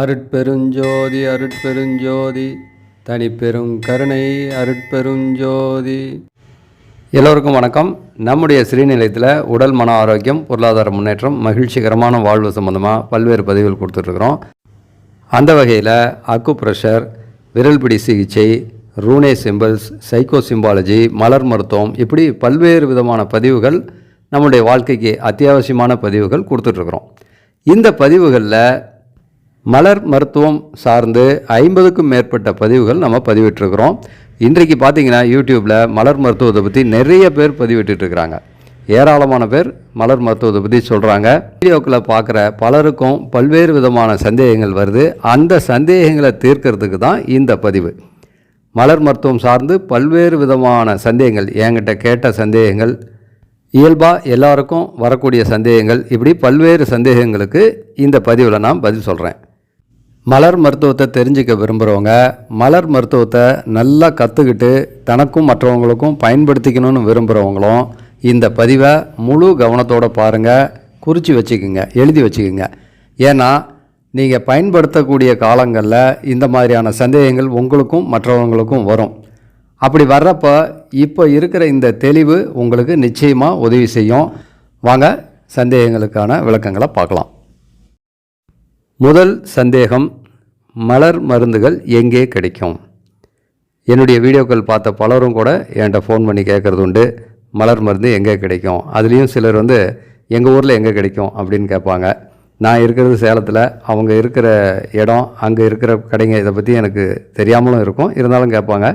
அருட்பெருஞ்சோதி அருட்பெருஞ்சோதி தனிப்பெரும் கருணை அருட்பெருஞ்சோதி. எல்லோருக்கும் வணக்கம். நம்முடைய ஸ்ரீநிலையத்தில் உடல் மன ஆரோக்கியம் பொருளாதார முன்னேற்றம் மகிழ்ச்சிகரமான வாழ்வு சம்மந்தமாக பல்வேறு பதிவுகள் கொடுத்துட்ருக்குறோம். அந்த வகையில் அக்கு ப்ரெஷர் விரல்பிடி சிகிச்சை ரூனே சிம்பிள்ஸ் சைக்கோ சிம்பாலஜி மலர் மருத்துவம் இப்படி பல்வேறு விதமான பதிவுகள் நம்முடைய வாழ்க்கைக்கு அத்தியாவசியமான பதிவுகள் கொடுத்துட்ருக்குறோம். இந்த பதிவுகளில் மலர் மருத்துவம் சார்ந்து ஐம்பதுக்கும் மேற்பட்ட பதிவுகள் நம்ம பதிவிட்டிருக்கிறோம். இன்றைக்கு பார்த்தீங்கன்னா யூடியூப்பில் மலர் மருத்துவத்தை பற்றி நிறைய பேர் பதிவிட்டுருக்குறாங்க. ஏராளமான பேர் மலர் மருத்துவத்தை பற்றி சொல்கிறாங்க வீடியோக்களை பார்க்குற பலருக்கும் பல்வேறு விதமான சந்தேகங்கள் வருது. அந்த சந்தேகங்களை தீர்க்கிறதுக்கு தான் இந்த பதிவு. மலர் மருத்துவம் சார்ந்து பல்வேறு விதமான சந்தேகங்கள் என்கிட்ட கேட்ட சந்தேகங்கள் இயல்பாக எல்லாருக்கும் வரக்கூடிய சந்தேகங்கள் இப்படி பல்வேறு சந்தேகங்களுக்கு இந்த பதிவில் நான் பதில் சொல்கிறேன் மலர் மருத்துவத்தை தெரிஞ்சுக்க விரும்புகிறவங்க மலர் மருத்துவத்தை நல்லா கற்றுக்கிட்டு தனக்கும் மற்றவங்களுக்கும் பயன்படுத்திக்கணும்னு விரும்புகிறவங்களும் இந்த பதிவை முழு கவனத்தோடு பாருங்கள் குறித்து வச்சுக்கோங்க எழுதி வச்சுக்கோங்க. ஏன்னா நீங்கள் பயன்படுத்தக்கூடிய காலங்களில் இந்த மாதிரியான சந்தேகங்கள் உங்களுக்கும் மற்றவங்களுக்கும் வரும். அப்படி வர்றப்போ இப்போ இருக்கிற இந்த தெளிவு உங்களுக்கு நிச்சயமாக உதவி செய்யும். வாங்க சந்தேகங்களுக்கான விளக்கங்களை பார்க்கலாம். முதல் சந்தேகம் மலர் மருந்துகள் எங்கே கிடைக்கும்? என்னுடைய வீடியோக்கள் பார்த்த பலரும் கூட என்கிட்ட ஃபோன் பண்ணி கேட்குறது உண்டு மலர் மருந்து எங்கே கிடைக்கும்? அதுலேயும் சிலர் வந்து எங்கள் ஊரில் எங்கே கிடைக்கும்? அப்படின்னு கேட்பாங்க. நான் இருக்கிறது சேலத்தில் அவங்க இருக்கிற இடம் அங்கே இருக்கிற கடைங்க இதை பற்றி எனக்கு தெரியாமலும் இருக்கும் இருந்தாலும் கேட்பாங்க.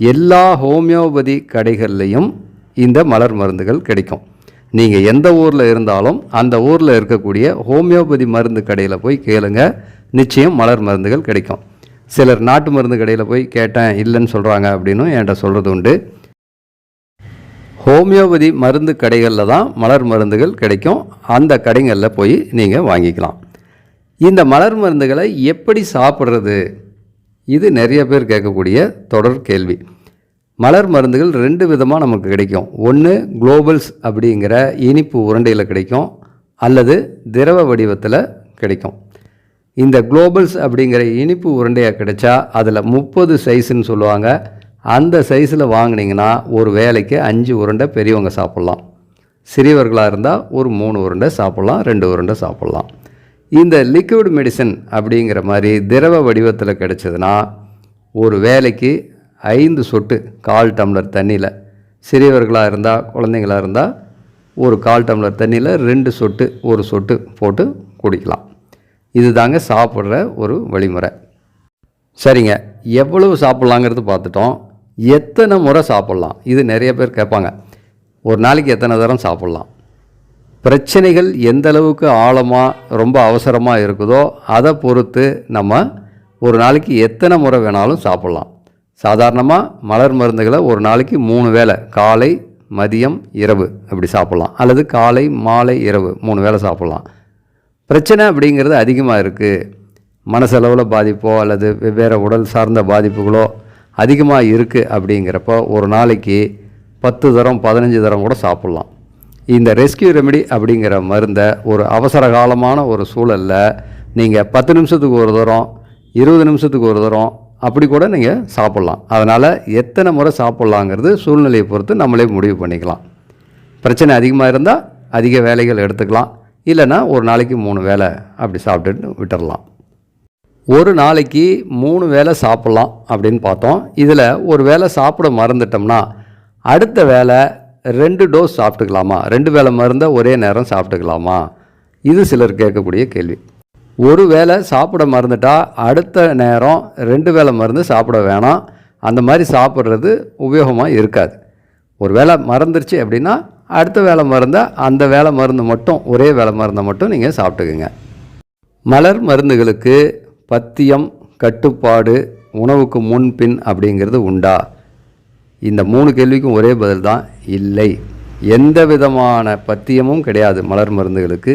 எல்லா ஹோமியோபதி கடைகள்லையும் இந்த மலர் மருந்துகள் கிடைக்கும். நீங்கள் எந்த ஊரில் இருந்தாலும் அந்த ஊரில் இருக்கக்கூடிய ஹோமியோபதி மருந்து கடையில் போய் கேளுங்க. நிச்சயம் மலர் மருந்துகள் கிடைக்கும். சிலர் நாட்டு மருந்து கடையில் போய் கேட்டேன் இல்லைன்னு சொல்கிறாங்க அப்படின்னு என்கிட்ட சொல்கிறது உண்டு. ஹோமியோபதி மருந்து கடைகளில் தான் மலர் மருந்துகள் கிடைக்கும். அந்த கடைகளில் போய் நீங்கள் வாங்கிக்கலாம். இந்த மலர் மருந்துகளை எப்படி சாப்பிட்றது? இது நிறைய பேர் கேட்கக்கூடிய தொடர் கேள்வி. மலர் மருந்துகள் ரெண்டு விதமாக நமக்கு கிடைக்கும். ஒன்று குளோபல்ஸ் அப்படிங்கிற இனிப்பு உருண்டையில் கிடைக்கும். அல்லது திரவ வடிவத்தில் கிடைக்கும். இந்த குளோபல்ஸ் அப்படிங்கிற இனிப்பு உருண்டையாக கிடைச்சா அதில் முப்பது சைஸுன்னு சொல்லுவாங்க. அந்த சைஸில் வாங்கினீங்கன்னா ஒரு வேலைக்கு அஞ்சு உருண்டை பெரியவங்க சாப்பிட்லாம். சிறியவர்களாக இருந்தால் ஒரு மூணு உருண்டை சாப்பிட்லாம் ரெண்டு உருண்டை சாப்பிட்லாம். இந்த லிக்விட் மெடிசன் அப்படிங்கிற மாதிரி திரவ வடிவத்தில் கிடைச்சதுன்னா ஒரு வேலைக்கு ஐந்து சொட்டு கால் டம்ளர் தண்ணியில் சிறியவர்களாக இருந்தால் குழந்தைங்களாக இருந்தால் ஒரு கால் டம்ளர் தண்ணியில் ரெண்டு சொட்டு ஒரு சொட்டு போட்டு குடிக்கலாம். இது தாங்க சாப்பிட்ற ஒரு வழிமுறை. சரிங்க. எவ்வளவு சாப்பிட்லாங்கிறது பார்த்துட்டோம். எத்தனை முறை சாப்பிட்லாம்? இது நிறைய பேர் கேட்பாங்க. ஒரு நாளைக்கு எத்தனை தரம் சாப்பிட்லாம்? பிரச்சனைகள் எந்த அளவுக்கு ஆழமாக ரொம்ப அவசரமாக இருக்குதோ அதை பொறுத்து நம்ம ஒரு நாளைக்கு எத்தனை முறை வேணாலும் சாப்பிட்லாம். சாதாரணமாக மலர் மருந்துகளை ஒரு நாளைக்கு மூணு வேளை காலை மதியம் இரவு அப்படி சாப்பிட்லாம். அல்லது காலை மாலை இரவு மூணு வேளை சாப்பிட்லாம். பிரச்சனை அப்படிங்கிறது அதிகமாக இருக்குது மனசளவில் பாதிப்போ அல்லது வெவ்வேறு உடல் சார்ந்த பாதிப்புகளோ அதிகமாக இருக்குது அப்படிங்கிறப்போ ஒரு நாளைக்கு பத்து தரம் பதினஞ்சு தரம் கூட சாப்பிட்லாம். இந்த ரெஸ்கியூ ரெமெடி அப்படிங்கிற மருந்தை ஒரு அவசர காலமான ஒரு சூழலில் நீங்கள் பத்து நிமிஷத்துக்கு ஒரு தரம் இருபது நிமிஷத்துக்கு ஒரு தரம் அப்படி கூட நீங்கள் சாப்பிட்லாம். அதனால் எத்தனை முறை சாப்பிட்லாங்கிறது சூழ்நிலையை பொறுத்து நம்மளே முடிவு பண்ணிக்கலாம். பிரச்சனை அதிகமாக இருந்தால் அதிக வேலைகள் எடுத்துக்கலாம். இல்லைன்னா ஒரு நாளைக்கு மூணு வேலை அப்படி சாப்பிட்டுட்டு விட்டுடலாம் ஒரு நாளைக்கு மூணு வேளை சாப்பிட்லாம் அப்படின்னு பார்த்தோம். இதில் ஒரு வேளை சாப்பிட மறந்துட்டோம்னா அடுத்த வேலை ரெண்டு டோஸ் சாப்பிட்டுக்கலாமா? ரெண்டு வேளை மருந்தை ஒரே நேரம் சாப்பிட்டுக்கலாமா? இது சிலர் கேட்கக்கூடிய கேள்வி. ஒரு வேளை சாப்பிட மறந்துட்டால் அடுத்த நேரம் ரெண்டு வேளை மருந்து சாப்பிட வேணாம். அந்த மாதிரி சாப்பிட்றது உபயோகமாக இருக்காது. ஒரு வேளை மறந்துருச்சு அப்படின்னா அடுத்த வேலை மருந்தை அந்த வேலை மருந்து மட்டும் ஒரே வேலை மருந்தை மட்டும் நீங்கள் சாப்பிட்டுக்குங்க. மலர் மருந்துகளுக்கு பத்தியம் கட்டுப்பாடு உணவுக்கு முன்பின் அப்படிங்கிறது உண்டா? இந்த மூணு கேள்விக்கும் ஒரே பதில் தான் இல்லை. எந்த விதமான பத்தியமும் கிடையாது மலர் மருந்துகளுக்கு.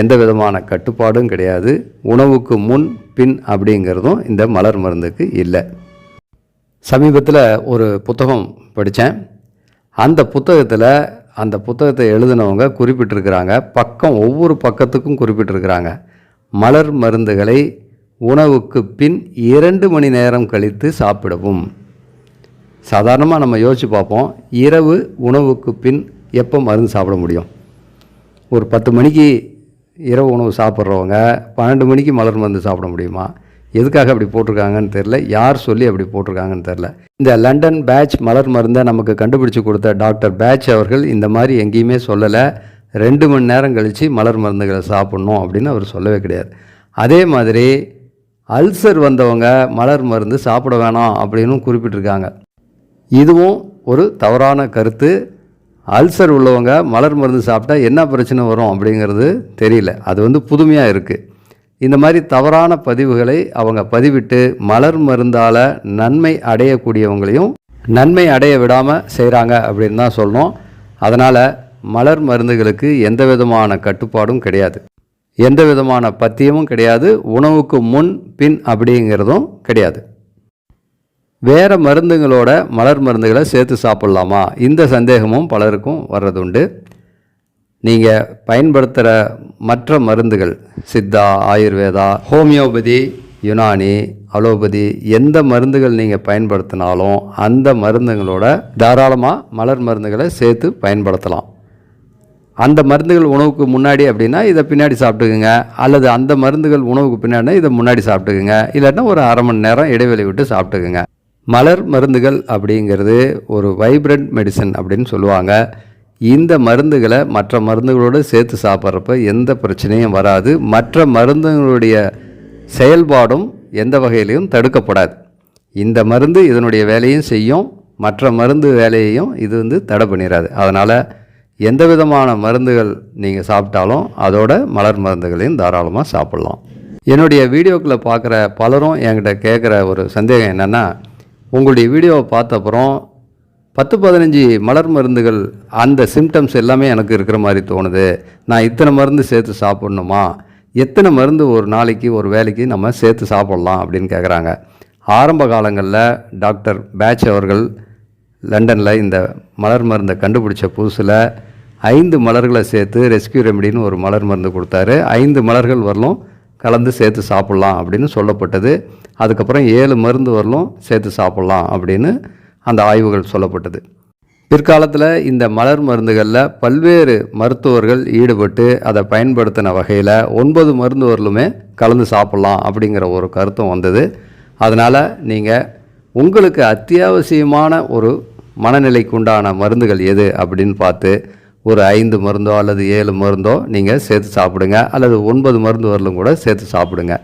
எந்த விதமான கட்டுப்பாடும் கிடையாது. உணவுக்கு முன் பின் அப்படிங்கிறதும் இந்த மலர் மருந்துக்கு இல்லை. சமீபத்தில் ஒரு புத்தகம் படித்தேன் அந்த புத்தகத்தில் அந்த புத்தகத்தை எழுதினவங்க குறிப்பிட்டிருக்கிறாங்க. பக்கம் ஒவ்வொரு பக்கத்துக்கும் குறிப்பிட்டிருக்கிறாங்க. மலர் மருந்துகளை உணவுக்கு பின் இரண்டு மணி நேரம் கழித்து சாப்பிடவும். சாதாரணமாக நம்ம யோசித்து பார்ப்போம். இரவு உணவுக்கு பின் எப்போ மருந்து சாப்பிட முடியும்? ஒரு பத்து மணிக்கு இரவு உணவு சாப்பிட்றவங்க பன்னெண்டு மணிக்கு மலர் மருந்து சாப்பிட முடியுமா? எதுக்காக அப்படி போட்டிருக்காங்கன்னு தெரில யார் சொல்லி அப்படி போட்டிருக்காங்கன்னு தெரில இந்த லண்டன் பேட்ச் மலர் மருந்தை நமக்கு கண்டுபிடிச்சு கொடுத்த டாக்டர் பேட்ச் அவர்கள் இந்த மாதிரி எங்கேயுமே சொல்லலை. ரெண்டு மணி நேரம் கழித்து மலர் மருந்துகளை சாப்பிட்ணும் அப்படின்னு அவர் சொல்லவே கிடையாது. அதே மாதிரி அல்சர் வந்தவங்க மலர் மருந்து சாப்பிட வேணாம் அப்படின்னு குறிப்பிட்டிருக்காங்க. இதுவும் ஒரு தவறான கருத்து. அல்சர் உள்ளவங்க மலர் மருந்து சாப்பிட்டா என்ன பிரச்சனை வரும் அப்படிங்கிறது தெரியல. அது வந்து புதுமையாக இருக்குது இந்த மாதிரி தவறான பதிவுகளை அவங்க பதிவிட்டு மலர் மருந்தால் நன்மை அடையக்கூடியவங்களையும் நன்மை அடைய விடாமல் செய்கிறாங்க அப்படின்னு தான் சொல்லணும். அதனால் மலர் மருந்துகளுக்கு எந்த விதமான கட்டுப்பாடும் கிடையாது. எந்த விதமான பத்தியமும் கிடையாது. உணவுக்கு முன் பின் அப்படிங்கிறதும் கிடையாது. வேறு மருந்துங்களோட மலர் மருந்துகளை சேர்த்து சாப்பிட்லாமா? இந்த சந்தேகமும் பலருக்கும் வர்றதுண்டு. நீங்கள் பயன்படுத்துகிற மற்ற மருந்துகள் சித்தா ஆயுர்வேதா ஹோமியோபதி யுனானி அலோபதி எந்த மருந்துகள் நீங்கள் பயன்படுத்தினாலும் அந்த மருந்துங்களோட தாராளமாக மலர் மருந்துகளை சேர்த்து பயன்படுத்தலாம். அந்த மருந்துகள் உணவுக்கு முன்னாடி அப்படின்னா இதை பின்னாடி சாப்பிட்டுக்குங்க. அல்லது அந்த மருந்துகள் உணவுக்கு பின்னாடினா இதை முன்னாடி சாப்பிட்டுக்குங்க. இல்லாட்டினா ஒரு அரை மணி நேரம் இடைவெளி விட்டு சாப்பிட்டுக்குங்க. மலர் மருந்துகள் அப்படிங்கிறது ஒரு வைப்ரண்ட் மெடிசன் அப்படின்னு சொல்லுவாங்க. இந்த மருந்துகளை மற்ற மருந்துகளோடு சேர்த்து சாப்பிட்றப்ப எந்த பிரச்சனையும் வராது. மற்ற மருந்துகளுடைய செயல்பாடும் எந்த வகையிலையும் தடுக்கப்படாது. இந்த மருந்து இதனுடைய வேலையும் செய்யும். மற்ற மருந்து வேலையையும் இது வந்து தடை பண்ணிடாது அதனால் எந்த விதமான மருந்துகள் நீங்கள் சாப்பிட்டாலும் அதோட மலர் மருந்துகளையும் தாராளமாக சாப்பிட்லாம். என்னுடைய வீடியோக்களை பார்க்குற பலரும் என்கிட்ட கேட்குற ஒரு சந்தேகம் என்னென்னா உங்களுடைய வீடியோவை பார்த்த அப்புறம் பத்து பதினஞ்சு மலர் மருந்துகள் அந்த சிம்டம்ஸ் எல்லாமே எனக்கு இருக்கிற மாதிரி தோணுது. நான் இத்தனை மருந்து சேர்த்து சாப்பிட்ணுமா? எத்தனை மருந்து ஒரு நாளைக்கு ஒரு வேலைக்கு நம்ம சேர்த்து சாப்பிட்லாம் அப்படின்னு கேட்குறாங்க ஆரம்ப காலங்களில் டாக்டர் பேட்ச் அவர்கள் லண்டனில் இந்த மலர் மருந்தை கண்டுபிடிச்ச புதுசில் ஐந்து மலர்களை சேர்த்து ரெஸ்கியூ ரெமடின்னு ஒரு மலர் மருந்து கொடுத்தாரு. ஐந்து மலர்கள் வரலும் கலந்து சேர்த்து சாப்பிட்லாம் அப்படின்னு சொல்லப்பட்டது. அதுக்கப்புறம் ஏழு மருந்து வரலும் சேர்த்து சாப்பிட்லாம் அப்படின்னு அந்த ஆய்வுகள் சொல்லப்பட்டது. பிற்காலத்தில் இந்த மலர் மருந்துகளில் பல்வேறு மருத்துவர்கள் ஈடுபட்டு அதை பயன்படுத்தின வகையில் ஒன்பது மருந்து வரலுமே கலந்து சாப்பிட்லாம் அப்படிங்கிற ஒரு கருத்தும் வந்தது. அதனால் நீங்கள் உங்களுக்கு அத்தியாவசியமான ஒரு மனநிலைக்கு உண்டான மருந்துகள் எது அப்படின்னு பார்த்து ஒரு ஐந்து மருந்தோ அல்லது ஏழு மருந்தோ நீங்கள் சேர்த்து சாப்பிடுங்க. அல்லது ஒன்பது மருந்து வரலும் கூட சேர்த்து சாப்பிடுங்க.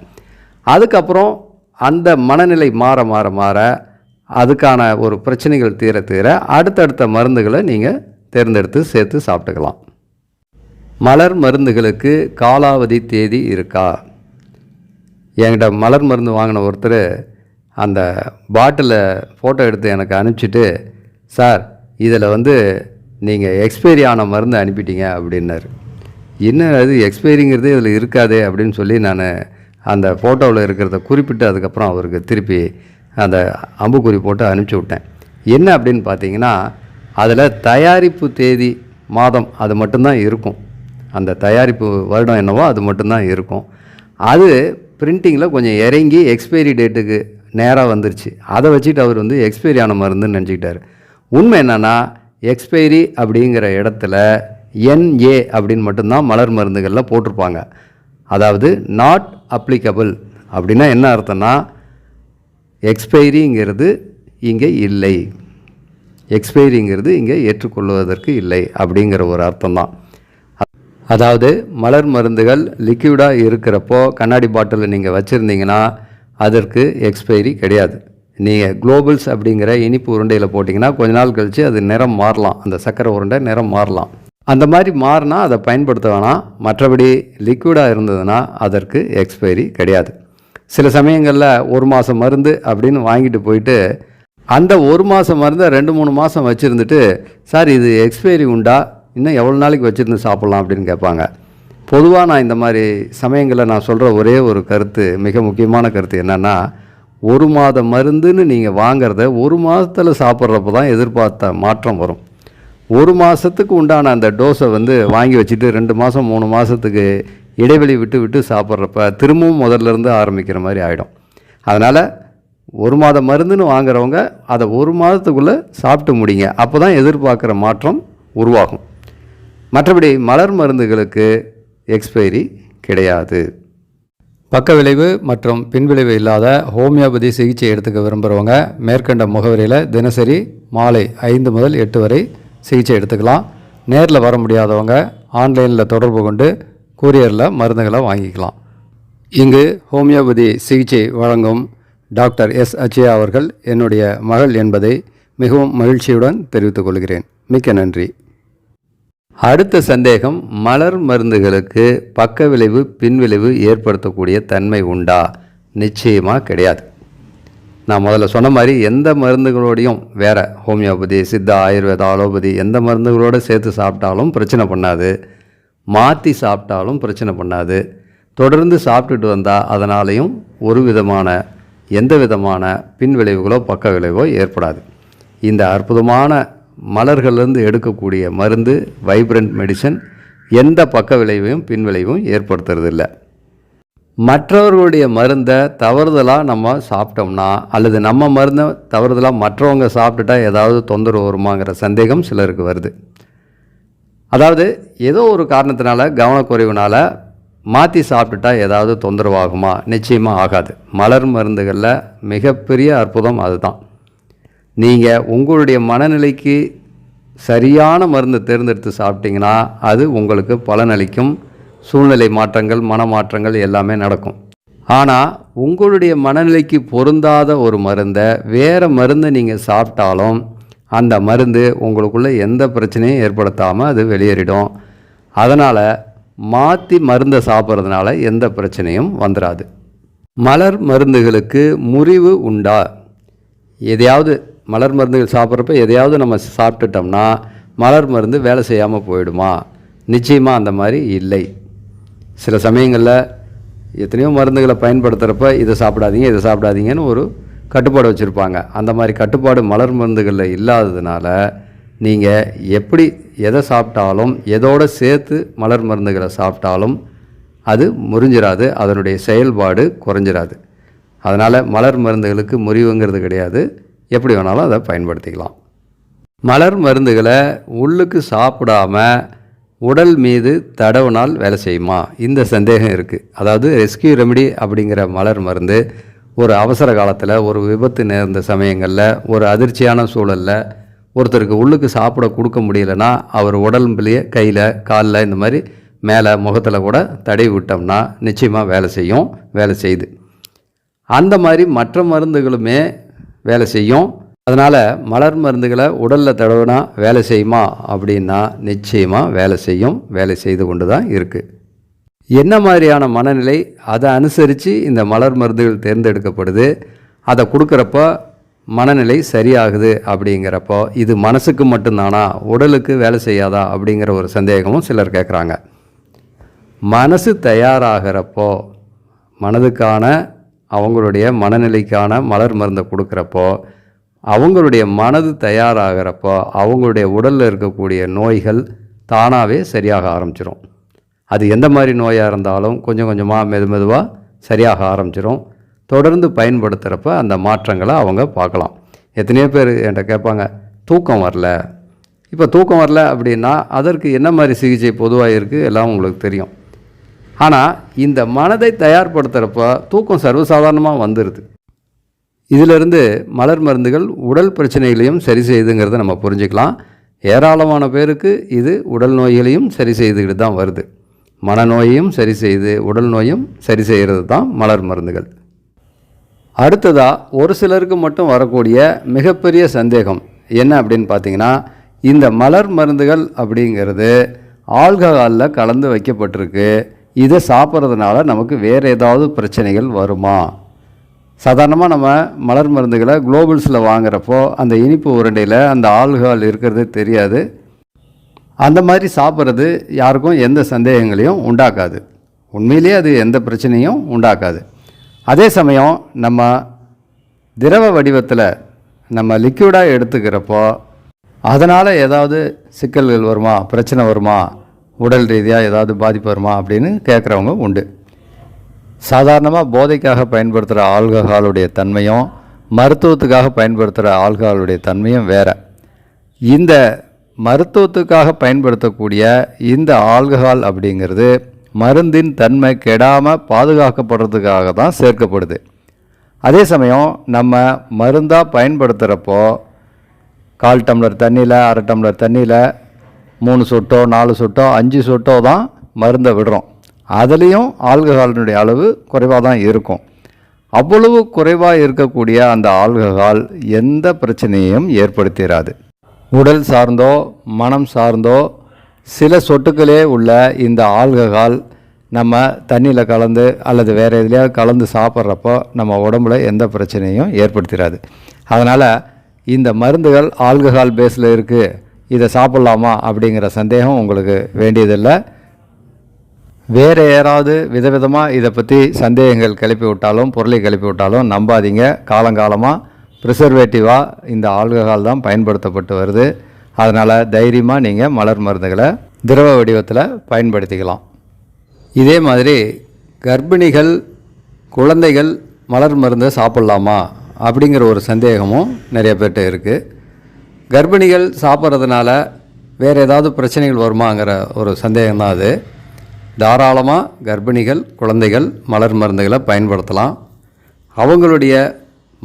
அதுக்கப்புறம் அந்த மனநிலை மாற மாற மாற அதுக்கான ஒரு பிரச்சனைகள் தீர தீர அடுத்தடுத்த மருந்துகளை நீங்கள் தேர்ந்தெடுத்து சேர்த்து சாப்பிட்டுக்கலாம். மலர் மருந்துகளுக்கு காலாவதி தேதி இருக்கா? என்கிட்ட மலர் மருந்து வாங்கின ஒருத்தர் அந்த பாட்டிலை ஃபோட்டோ எடுத்து எனக்கு அனுப்பிச்சிட்டு சார் இதில் வந்து நீங்கள் எக்ஸ்பைரி ஆன மருந்து அனுப்பிட்டீங்க அப்படின்னாரு. என்ன அது எக்ஸ்பைரிங்கிறது இதில் இருக்காதே அப்படின்னு சொல்லி நான் அந்த ஃபோட்டோவில் இருக்கிறத குறிப்பிட்டு அதுக்கப்புறம் அவருக்கு திருப்பி அந்த அம்புக்குறி போட்டு அனுப்பிச்சி விட்டேன். என்ன அப்படின்னு பார்த்தீங்கன்னா அதில் தயாரிப்பு தேதி மாதம் அது மட்டும்தான் இருக்கும். அந்த தயாரிப்பு வருடம் என்னவோ அது மட்டும்தான் இருக்கும். அது பிரிண்டிங்கில் கொஞ்சம் இறங்கி எக்ஸ்பைரி டேட்டுக்கு நேராக வந்துருச்சு. அதை வச்சுட்டு அவர் வந்து எக்ஸ்பைரி ஆன மருந்துன்னு நினச்சிக்கிட்டார். உண்மை என்னென்னா எக்ஸ்பைரி அப்படிங்கிற இடத்துல என்ஏ அப்படின்னு மட்டும்தான் மலர் மருந்துகளில் போட்டிருப்பாங்க. அதாவது நாட் அப்ளிகபிள் அப்படின்னா என்ன அர்த்தம்னா எக்ஸ்பைரிங்கிறது இங்கே இல்லை. எக்ஸ்பைரிங்கிறது இங்கே ஏற்றுக்கொள்வதற்கு இல்லை அப்படிங்கிற ஒரு அர்த்தம் தான் அதாவது மலர் மருந்துகள் லிக்விடாக இருக்கிறப்போ கண்ணாடி பாட்டிலில் நீங்கள் வச்சுருந்தீங்கன்னா அதற்கு எக்ஸ்பைரி கிடையாது. நீங்கள் குளோபல்ஸ் அப்படிங்கிற இனிப்பு உருண்டையில் போட்டிங்கன்னா கொஞ்ச நாள் கழித்து அது நிறம் மாறலாம். அந்த சக்கரை உருண்டை நிறம் மாறலாம். அந்த மாதிரி மாறினா அதை பயன்படுத்த வேணாம். மற்றபடி லிக்விடாக இருந்ததுன்னா அதற்கு எக்ஸ்பைரி கிடையாது. சில சமயங்களில் ஒரு மாதம் மருந்து அப்படின்னு வாங்கிட்டு போயிட்டு அந்த ஒரு மாதம் மருந்தை ரெண்டு மூணு மாதம் வச்சுருந்துட்டு சார் இது எக்ஸ்பைரி உண்டா? இன்னும் எவ்வளோ நாளைக்கு வச்சுருந்து சாப்பிட்லாம்? அப்படின்னு கேட்பாங்க. பொதுவாக நான் இந்த மாதிரி சமயங்களில் நான் சொல்கிற ஒரே ஒரு கருத்து மிக முக்கியமான கருத்து என்னென்னா ஒரு மாத மருந்துன்னு நீங்கள் வாங்கிறத ஒரு மாதத்தில் சாப்பிட்றப்ப தான் எதிர்பார்த்த மாற்றம் வரும். ஒரு மாதத்துக்கு உண்டான அந்த டோஸை வந்து வாங்கி வச்சுட்டு ரெண்டு மாதம் மூணு மாதத்துக்கு இடைவெளி விட்டு விட்டு சாப்பிட்றப்ப திரும்பவும் முதல்ல இருந்து ஆரம்பிக்கிற மாதிரி ஆகிடும் அதனால் ஒரு மாத மருந்துன்னு வாங்குறவங்க அதை ஒரு மாதத்துக்குள்ளே சாப்பிட்டு முடிங்க. அப்போ தான் எதிர்பார்க்குற மாற்றம் உருவாகும். மற்றபடி மலர் மருந்துகளுக்கு எக்ஸ்பைரி கிடையாது. பக்க விளைவு மற்றும் பின்விளைவு இல்லாத ஹோமியோபதி சிகிச்சை எடுத்துக்க விரும்புகிறவங்க மேற்கண்ட முகவரியில் தினசரி மாலை ஐந்து முதல் எட்டு வரை சிகிச்சை எடுத்துக்கலாம். நேரில் வர முடியாதவங்க ஆன்லைனில் தொடர்பு கொண்டு கூரியரில் மருந்துகளை வாங்கிக்கலாம். இங்கு ஹோமியோபதி சிகிச்சை வழங்கும் டாக்டர் எஸ் அச்சயா அவர்கள் என்னுடைய மகள் என்பதை மிகவும் மகிழ்ச்சியுடன் தெரிவித்துக் கொள்கிறேன். மிக்க நன்றி. அடுத்த சந்தேகம் மலர் மருந்துகளுக்கு பக்க விளைவு பின்விளைவு ஏற்படுத்தக்கூடிய தன்மை உண்டா? நிச்சயமாக கிடையாது. நான் முதல்ல சொன்ன மாதிரி எந்த மருந்துகளோடையும் வேறு ஹோமியோபதி சித்தா ஆயுர்வேதா அலோபதி எந்த மருந்துகளோட சேர்த்து சாப்பிட்டாலும் பிரச்சனை பண்ணாது. மாற்றி சாப்பிட்டாலும் பிரச்சனை பண்ணாது. தொடர்ந்து சாப்பிட்டுட்டு வந்தால் அதனாலையும் ஒரு விதமான எந்த விதமான பின்விளைவுகளோ பக்க விளைவோ ஏற்படாது. இந்த அற்புதமான மலர்கள்லேருந்து எடுக்கக்கூடிய மருந்து வைப்ரண்ட் மெடிசன் எந்த பக்க விளைவையும் பின்விளைவும் ஏற்படுத்துறதில்ல. மற்றவர்களுடைய மருந்தை தவறுதலாக நம்ம சாப்பிட்டோம்னா அல்லது நம்ம மருந்தை தவறுதலாக மற்றவங்க சாப்பிட்டுட்டா ஏதாவது தொந்தரவு வருமாங்கிற சந்தேகம் சிலருக்கு வருது. அதாவது ஏதோ ஒரு காரணத்தினால கவனக்குறைவுனால் மாற்றி சாப்பிட்டுட்டா ஏதாவது தொந்தரவாகுமா? நிச்சயமாக ஆகாது. மலர் மருந்துகளில் மிகப்பெரிய அற்புதம் அதுதான். நீங்கள் உங்களுடைய மனநிலைக்கு சரியான மருந்தை தேர்ந்தெடுத்து சாப்பிட்டீங்கன்னா அது உங்களுக்கு பலனளிக்கும். சூழ்நிலை மாற்றங்கள் மனமாற்றங்கள் எல்லாமே நடக்கும். ஆனால் உங்களுடைய மனநிலைக்கு பொருந்தாத ஒரு மருந்தை வேறு மருந்தை நீங்கள் சாப்பிட்டாலும் அந்த மருந்து உங்களுக்குள்ளே எந்த பிரச்சனையும் ஏற்படுத்தாமல் அது வெளியேறிடும். அதனால் மாற்றி மருந்தை சாப்பிட்றதுனால எந்த பிரச்சனையும் வந்துடாது மலர் மருந்துகளுக்கு முறிவு உண்டா? எதையாவது மலர் மருந்துகள் சாப்பிட்றப்ப எதையாவது நம்ம சாப்பிட்டுட்டோம்னா மலர் மருந்து வேலை செய்யாமல் போயிடுமா? நிச்சயமாக அந்த மாதிரி இல்லை. சில சமயங்களில் எத்தனையோ மருந்துகளை பயன்படுத்துகிறப்ப இதை சாப்பிடாதீங்க இதை சாப்பிடாதீங்கன்னு ஒரு கட்டுப்பாடு வச்சுருப்பாங்க. அந்த மாதிரி கட்டுப்பாடு மலர் மருந்துகளில் இல்லாததுனால நீங்கள் எப்படி எதை சாப்பிட்டாலும் எதோடு சேர்த்து மலர் மருந்துகளை சாப்பிட்டாலும் அது முறிஞ்சிராது அதனுடைய செயல்பாடு குறைஞ்சிராது. அதனால் மலர் மருந்துகளுக்கு முறிவுங்கிறது கிடையாது. எப்படி வேணாலும் அதை பயன்படுத்திக்கலாம். மலர் மருந்துகளை உள்ளுக்கு சாப்பிடாம உடல் மீது தடவுனால் வேலை செய்யுமா? இந்த சந்தேகம் இருக்குது அதாவது ரெஸ்கியூ ரெமெடி அப்படிங்கிற மலர் மருந்து ஒரு அவசர காலத்தில் ஒரு விபத்து நேர்ந்த சமயங்களில் ஒரு அதிர்ச்சியான சூழலில் ஒருத்தருக்கு உள்ளுக்கு சாப்பிட கொடுக்க முடியலன்னா அவர் உடம்புலேயே கையில் காலில் இந்த மாதிரி மேலே முகத்தில் கூட தடவி விட்டோம்னா நிச்சயமாக வேலை செய்யும் வேலை செய்யுது அந்த மாதிரி மற்ற மருந்துகளுமே வேலை செய்யும். அதனால் மலர் மருந்துகளை உடலில் தடவினா வேலை செய்யுமா? அப்படின்னா நிச்சயமாக வேலை செய்யும். வேலை செய்து கொண்டு தான் இருக்குது என்ன மாதிரியான மனநிலை? அதை அனுசரித்து இந்த மலர் மருந்துகள் தேர்ந்தெடுக்கப்படுது. அதை கொடுக்குறப்ப மனநிலை சரியாகுது அப்படிங்கிறப்போ இது மனசுக்கு மட்டும்தானா? உடலுக்கு வேலை செய்யாதா? அப்படிங்கிற ஒரு சந்தேகமும் சிலர் கேட்குறாங்க. மனசு தயாராகிறப்போ மனதுக்கான அவங்களுடைய மனநிலைக்கான மலர் மருந்தை கொடுக்குறப்போ அவங்களுடைய மனது தயாராகிறப்போ அவங்களுடைய உடலில் இருக்கக்கூடிய நோய்கள் தானாகவே சரியாக ஆரம்பிச்சிடும் அது எந்த மாதிரி நோயாக இருந்தாலும் கொஞ்சம் கொஞ்சமாக மெது மெதுவாக சரியாக ஆரம்பிச்சிடும் தொடர்ந்து பயன்படுத்துகிறப்ப அந்த மாற்றங்களை அவங்க பார்க்கலாம். எத்தனையோ பேர் என்கிட்ட கேட்பாங்க தூக்கம் வரல. இப்போ தூக்கம் வரல அப்படின்னா அதற்கு என்ன மாதிரி சிகிச்சை பொதுவாக இருக்குது எல்லாம் உங்களுக்கு தெரியும். ஆனால் இந்த மனதை தயார்படுத்துகிறப்போ தூக்கம் சர்வசாதாரணமாக வந்துடுது இதிலிருந்து மலர் மருந்துகள் உடல் பிரச்சனைகளையும் சரி செய்யுதுங்கிறத நம்ம புரிஞ்சுக்கலாம். ஏராளமான பேருக்கு இது உடல் நோய்களையும் சரி செய்துக்கிட்டு தான் வருது. மனநோயையும் சரி செய்து உடல் நோயும் சரி செய்கிறது தான் மலர் மருந்துகள். அடுத்ததாக ஒரு சிலருக்கு மட்டும் வரக்கூடிய மிகப்பெரிய சந்தேகம் என்ன அப்படின்னு பார்த்தீங்கன்னா இந்த மலர் மருந்துகள் அப்படிங்கிறது ஆல்கஹாலில் கலந்து வைக்கப்பட்டிருக்கு. இதை சாப்பிட்றதுனால நமக்கு வேறு ஏதாவது பிரச்சனைகள் வருமா? சாதாரணமாக நம்ம மலர் மருந்துகளை குளோபல்ஸில் வாங்குறப்போ அந்த இனிப்பு உருண்டையில் அந்த ஆல்கஹால் இருக்கிறது தெரியாது. அந்த மாதிரி சாப்பிட்றது யாருக்கும் எந்த சந்தேகங்களையும் உண்டாக்காது. உண்மையிலேயே அது எந்த பிரச்சனையும் உண்டாக்காது. அதே சமயம் நம்ம திரவ வடிவத்தில் நம்ம லிக்விடாக எடுத்துக்கிறப்போ அதனால் ஏதாவது சிக்கல்கள் வருமா? பிரச்சனை வருமா? உடல் ரீதியாக ஏதாவது பாதிப்பு வருமா அப்படின்னு கேட்குறவங்க உண்டு. சாதாரணமாக போதைக்காக பயன்படுத்துகிற ஆல்கஹாலுடைய தன்மையும் மருத்துவத்துக்காக பயன்படுத்துகிற ஆல்கஹாலுடைய தன்மையும் வேறு. இந்த மருத்துவத்துக்காக பயன்படுத்தக்கூடிய இந்த ஆல்கஹால் அப்படிங்கிறது மருந்தின் தன்மை கெடாமல் பாதுகாக்கப்படுறதுக்காக தான் சேர்க்கப்படுது. அதே சமயம் நம்ம மருந்தாக பயன்படுத்துகிறப்போ கால் டம்ளர் தண்ணியில் அரை டம்ளர் தண்ணியில் மூணு சொட்டோ நாலு சொட்டோ அஞ்சு சொட்டோ தான் மருந்தை விடுறோம். அதுலேயும் ஆல்கஹாலினுடைய அளவு குறைவாக தான் இருக்கும். அவ்வளவு குறைவாக இருக்கக்கூடிய அந்த ஆல்கஹால் எந்த பிரச்சனையும் ஏற்படுத்திடாது உடல் சார்ந்தோ மனம் சார்ந்தோ சில சொட்டுக்களே உள்ள இந்த ஆல்கஹால் நம்ம தண்ணியில் கலந்து அல்லது வேறு எதுலையாவது கலந்து சாப்பிட்றப்போ நம்ம உடம்புல எந்த பிரச்சனையும் ஏற்படுத்திடாது அதனால் இந்த மருந்துகள் ஆல்கஹால் பேஸில் இருக்குது இதை சாப்பிட்லாமா அப்படிங்கிற சந்தேகம் உங்களுக்கு வேண்டியதில்லை. வேறு யாராவது விதவிதமாக இதை பற்றி சந்தேகங்கள் கிளப்பி விட்டாலும் பொருளை கிளப்பி விட்டாலும் நம்பாதீங்க. காலங்காலமாக ப்ரிசர்வேட்டிவாக இந்த ஆல்கஹால் தான் பயன்படுத்தப்பட்டு வருது. அதனால் தைரியமாக நீங்கள் மலர் மருந்துகளை திரவ வடிவத்தில் பயன்படுத்திக்கலாம். இதே மாதிரி கர்ப்பிணிகள் குழந்தைகள் மலர் மருந்தை சாப்பிட்லாமா அப்படிங்கிற ஒரு சந்தேகமும் நிறைய பேர்கிட்ட இருக்குது கர்ப்பிணிகள் சாப்பிட்றதுனால வேறு ஏதாவது பிரச்சனைகள் வருமாங்கிற ஒரு சந்தேகம் தான் அது. தாராளமாக கர்ப்பிணிகள் குழந்தைகள் மலர் மருந்துகளை பயன்படுத்தலாம். அவங்களுடைய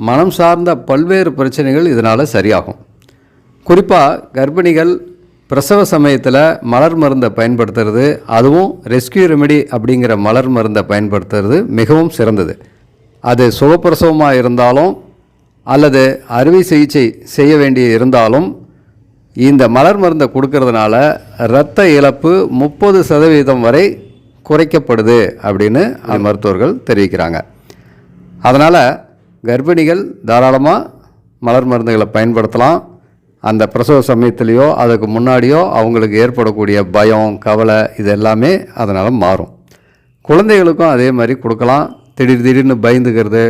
மனம் சார்ந்த பல்வேறு பிரச்சனைகள் இதனால் சரியாகும். குறிப்பாக கர்ப்பிணிகள் பிரசவ சமயத்தில் மலர் மருந்தை பயன்படுத்துறது அதுவும் ரெஸ்கியூ ரெமெடி அப்படிங்கிற மலர் மருந்தை பயன்படுத்துறது மிகவும் சிறந்தது. அது சுகப்பிரசவமாக இருந்தாலும் அல்லது அறுவை சிகிச்சை செய்ய வேண்டி இருந்தாலும் இந்த மலர் மருந்தை கொடுக்கறதுனால இரத்த இழப்பு முப்பது சதவீதம் வரை குறைக்கப்படுது அப்படின்னு மருத்துவர்கள் தெரிவிக்கிறாங்க. அதனால் கர்ப்பிணிகள் தாராளமாக மலர் மருந்துகளை பயன்படுத்தலாம். அந்த பிரசவ சமயத்திலேயோ அதுக்கு முன்னாடியோ அவங்களுக்கு ஏற்படக்கூடிய பயம் கவலை இது எல்லாமே அதனால் மாறும். குழந்தைகளுக்கும் அதே மாதிரி கொடுக்கலாம். திடீர் திடீர்னு பயந்துக்கிறது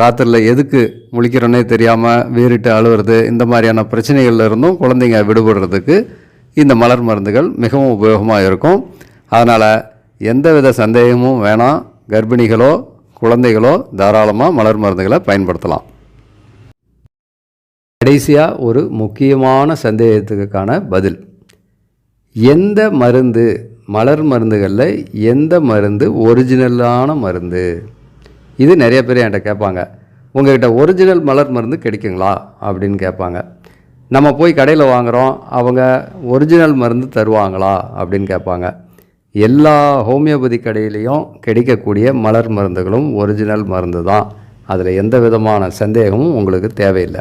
ராத்திரியில் எதுக்கு முழிக்கிறோன்னே தெரியாமல் வேறிட்டு அழுவுறது இந்த மாதிரியான பிரச்சனைகள்ல இருந்தும் குழந்தைங்க விடுபடுறதுக்கு இந்த மலர் மருந்துகள் மிகவும் உபயோகமாக இருக்கும். அதனால் எந்தவித சந்தேகமும் வேணாம். கர்ப்பிணிகளோ குழந்தைகளோ தாராளமாக மலர் மருந்துகளை பயன்படுத்தலாம். கடைசியாக ஒரு முக்கியமான சந்தேகத்துக்கான பதில். எந்த மருந்து மலர் மருந்துகளில் எந்த மருந்து ஒரிஜினலான மருந்து? இது நிறைய பேர் என்கிட்ட கேட்பாங்க உங்ககிட்ட ஒரிஜினல் மலர் மருந்து கிடைக்குங்களா? அப்படின்னு கேட்பாங்க. நம்ம போய் கடையில் வாங்குகிறோம் அவங்க ஒரிஜினல் மருந்து தருவாங்களா? அப்படின்னு கேட்பாங்க. எல்லா ஹோமியோபதி கடையிலையும் கிடைக்கக்கூடிய மலர் மருந்துகளும் ஒரிஜினல் மருந்து தான். அதில் எந்த விதமான சந்தேகமும் உங்களுக்கு தேவையில்லை.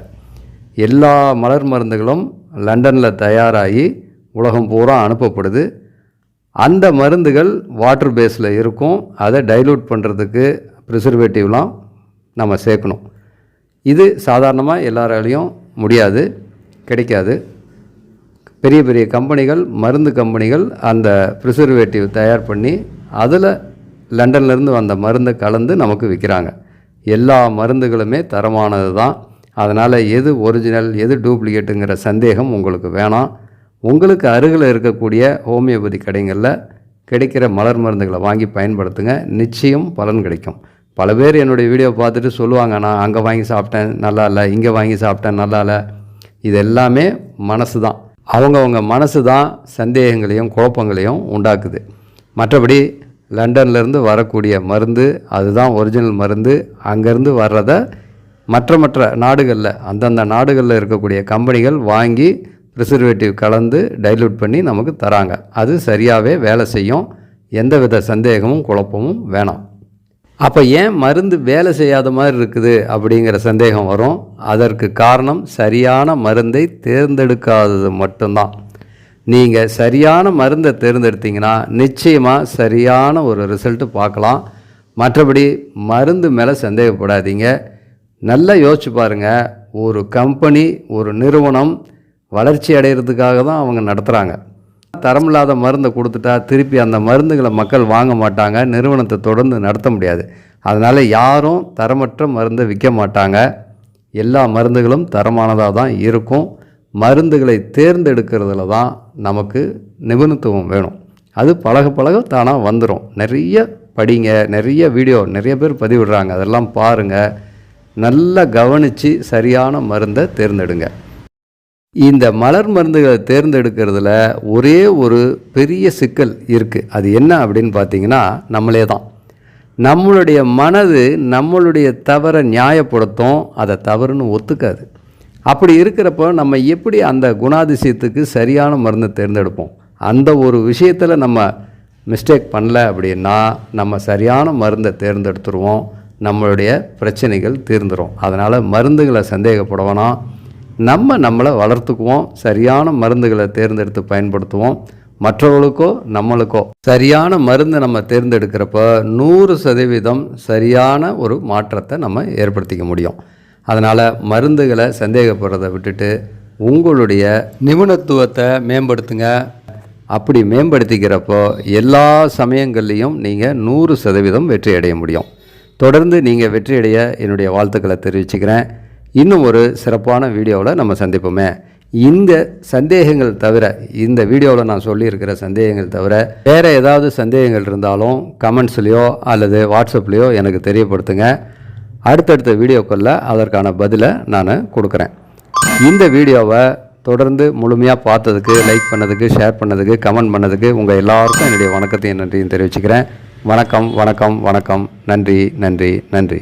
எல்லா மலர் மருந்துகளும் லண்டனில் தயாராகி உலகம் பூரா அனுப்பப்படுது. அந்த மருந்துகள் வாட்டர் பேஸில் இருக்கும். அதை டைலூட் பண்ணுறதுக்கு ப்ரிசர்வேட்டிவ்லாம் நம்ம சேர்க்கணும். இது சாதாரணமாக எல்லாராலையும் முடியாது கிடைக்காது. பெரிய பெரிய கம்பெனிகள் மருந்து கம்பெனிகள் அந்த ப்ரிசர்வேட்டிவ் தயார் பண்ணி அதில் லண்டன்லேருந்து வந்த மருந்தை கலந்து நமக்கு விற்கிறாங்க எல்லா மருந்துகளுமே தரமானது தான். அதனால் எது ஒரிஜினல் எது டூப்ளிகேட்டுங்கிற சந்தேகம் உங்களுக்கு வேணாம். உங்களுக்கு அருகில் இருக்கக்கூடிய ஹோமியோபதி கடைகளில் கிடைக்கிற மலர் மருந்துகளை வாங்கி பயன்படுத்துங்க. நிச்சயம் பலன் கிடைக்கும். பல பேர் என்னுடைய வீடியோ பார்த்துட்டு சொல்லுவாங்க நான் அங்கே வாங்கி சாப்பிட்டேன் நல்லா இல்லை இங்கே வாங்கி சாப்பிட்டேன் நல்லா இல்லை இது எல்லாமே மனசு தான். அவங்கவுங்க மனசு தான் சந்தேகங்களையும் குழப்பங்களையும் உண்டாக்குது. மற்றபடி லண்டன்லேருந்து வரக்கூடிய மருந்து அதுதான் ஒரிஜினல் மருந்து. அங்கேருந்து வர்றதை மற்ற மற்ற நாடுகளில் அந்தந்த நாடுகளில் இருக்கக்கூடிய கம்பெனிகள் வாங்கி ப்ரிசர்வேட்டிவ் கலந்து டைல்யூட் பண்ணி நமக்கு தராங்க. அது சரியாகவே வேலை செய்யும். எந்தவித சந்தேகமும் குழப்பமும் வேணாம். அப்போ ஏன் மருந்து வேலை செய்யாத மாதிரி இருக்குது அப்படிங்கிற சந்தேகம் வரும். அதற்கு காரணம் சரியான மருந்தை தேர்ந்தெடுக்காதது மட்டும்தான். நீங்கள் சரியான மருந்தை தேர்ந்தெடுத்தீங்கன்னா நிச்சயமாக சரியான ஒரு ரிசல்ட்டு பார்க்கலாம். மற்றபடி மருந்து மேலே சந்தேகப்படாதீங்க. நல்லா யோசிச்சு பாருங்கள் ஒரு கம்பெனி ஒரு நிறுவனம் வளர்ச்சி அடைகிறதுக்காக தான் அவங்க நடத்துகிறாங்க தரமில்லாத மருந்தை கொடுத்துட்டா திருப்பி அந்த மருந்துகளை மக்கள் வாங்க மாட்டாங்க நிறுவனத்தை தொடர்ந்து நடத்த முடியாது. அதனால் யாரும் தரமற்ற மருந்தை விற்க மாட்டாங்க. எல்லா மருந்துகளும் தரமானதாக தான் இருக்கும். மருந்துகளை தேர்ந்தெடுக்கிறதுல தான் நமக்கு நிபுணத்துவம் வேணும். அது பழக பழக தானாக வந்துடும் நிறைய படிங்க நிறைய வீடியோ நிறைய பேர் பதிவிடுறாங்க. அதெல்லாம் பாருங்கள் நல்லா கவனித்து சரியான மருந்தை தேர்ந்தெடுங்க. இந்த மலர் மருந்துகளை தேர்ந்தெடுக்கிறதுல ஒரே ஒரு பெரிய சிக்கல் இருக்குது அது என்ன அப்படின்னு பார்த்தீங்கன்னா நம்மளே தான். நம்மளுடைய மனது நம்மளுடைய தவறை நியாயப்படுத்தும் அதை தவறுன்னு ஒத்துக்காது. அப்படி இருக்கிறப்போ நம்ம எப்படி அந்த குணாதிசயத்துக்கு சரியான மருந்தை தேர்ந்தெடுப்போம்? அந்த ஒரு விஷயத்தில் நம்ம மிஸ்டேக் பண்ணல அப்படின்னா நம்ம சரியான மருந்தை தேர்ந்தெடுத்துருவோம். நம்மளுடைய பிரச்சனைகள் தீர்ந்துடும் அதனால் மருந்துகளை சந்தேகப்படுவோன்னா நம்ம நம்மளை வளர்த்துக்குவோம். சரியான மருந்துகளை தேர்ந்தெடுத்து பயன்படுத்துவோம். மற்றவர்களுக்கோ நம்மளுக்கோ சரியான மருந்தை நம்ம தேர்ந்தெடுக்கிறப்ப நூறு சதவீதம் சரியான ஒரு மாற்றத்தை நம்ம ஏற்படுத்திக்க முடியும். அதனால் மருந்துகளை சந்தேகப்படுறதை விட்டுட்டு உங்களுடைய நிபுணத்துவத்தை மேம்படுத்துங்க. அப்படி மேம்படுத்திக்கிறப்போ எல்லா சமயங்கள்லேயும் நீங்கள் நூறு சதவீதம் வெற்றி அடைய முடியும். தொடர்ந்து நீங்கள் வெற்றி அடைய என்னுடைய வாழ்த்துக்களை தெரிவிச்சுக்கிறேன். இன்னும் ஒரு சிறப்பான வீடியோவில் நம்ம சந்திப்போமே. இந்த சந்தேகங்கள் தவிர இந்த வீடியோவில் நான் சொல்லியிருக்கிற சந்தேகங்கள் தவிர வேறு ஏதாவது சந்தேகங்கள் இருந்தாலும் கமெண்ட்ஸ்லேயோ அல்லது வாட்ஸ்அப்லேயோ எனக்கு தெரியப்படுத்துங்க. அடுத்தடுத்த வீடியோக்களில் அதற்கான பதிலை நான் கொடுக்குறேன். இந்த வீடியோவை தொடர்ந்து முழுமையாக பார்த்ததுக்கு லைக் பண்ணதுக்கு ஷேர் பண்ணதுக்கு கமெண்ட் பண்ணதுக்கு உங்கள் எல்லாருக்கும் என்னுடைய வணக்கத்தையும் நன்றியும் தெரிவிச்சுக்கிறேன். வணக்கம் வணக்கம் வணக்கம். நன்றி நன்றி நன்றி.